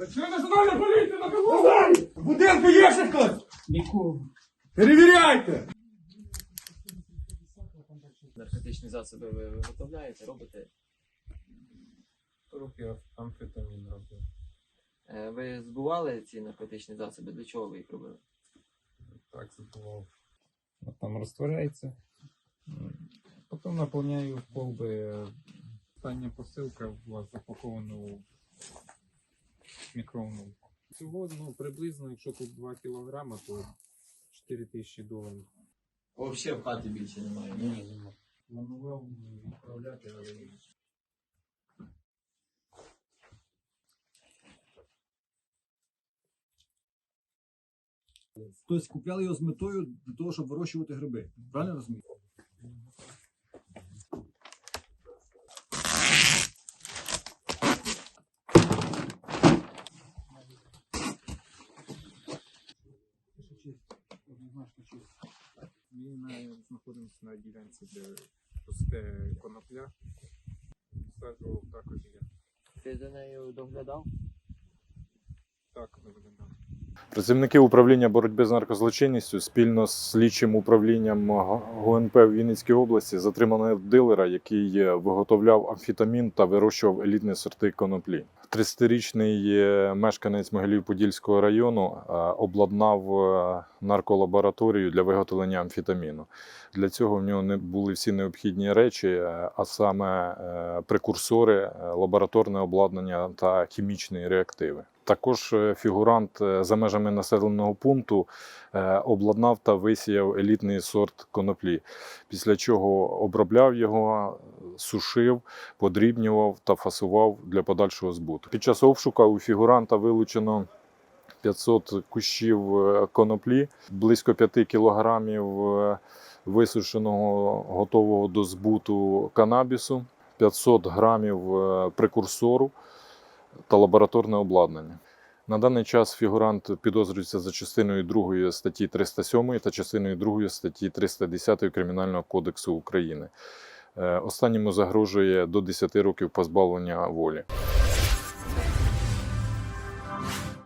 Працює національна поліція на кого? В будинку є ще хтось? Нікого. Перевіряйте! Наркотичні засоби ви виготовляєте, робите. Трохи амфетамін робив. Е, Ви збували ці наркотичні засоби? Для чого ви їх робили? Так забував. От там розтворяється. М, Потім наповняю в колби. Остання посилка була запакована у мікроволновку. Всього ну, приблизно, якщо тут 2 кілограма, то 4 тисячі доларів. Взагалі в хаті більше немає. Ні? нема. Планував відправляти, але Тобто купляли його з метою для того, щоб вирощувати гриби. Правильно розумію? Ми на- знаходимося на ділянці, де росте конопля. Саджував також я. Ти за нею доглядав? Так виглядав. Працівники управління боротьби з наркозлочинністю спільно з слідчим управлінням ГУНП в Вінницькій області затримали дилера, який е, виготовляв амфетамін та вирощував елітні сорти коноплі. 30-річний е, мешканець Могилів-Подільського району е, обладнав е, нарколабораторію для виготовлення амфетаміну. Для цього в нього не були всі необхідні речі, е, а саме е, прекурсори, е, лабораторне обладнання та хімічні реактиви. Також е, фігурант е, за межами населеного пункту е, обладнав та висіяв елітний сорт коноплі, після чого обробляв його, сушив, подрібнював та фасував для подальшого збуту. Під час обшука у фігуранта вилучено 500 кущів коноплі, близько 5 кілограмів висушеного готового до збуту канабісу, 500 грамів прекурсору та лабораторне обладнання. На даний час фігурант підозрюється за частиною 2 статті 307 та частиною 2 статті 310 Кримінального кодексу України. Е, Останньому загрожує до 10 років позбавлення волі.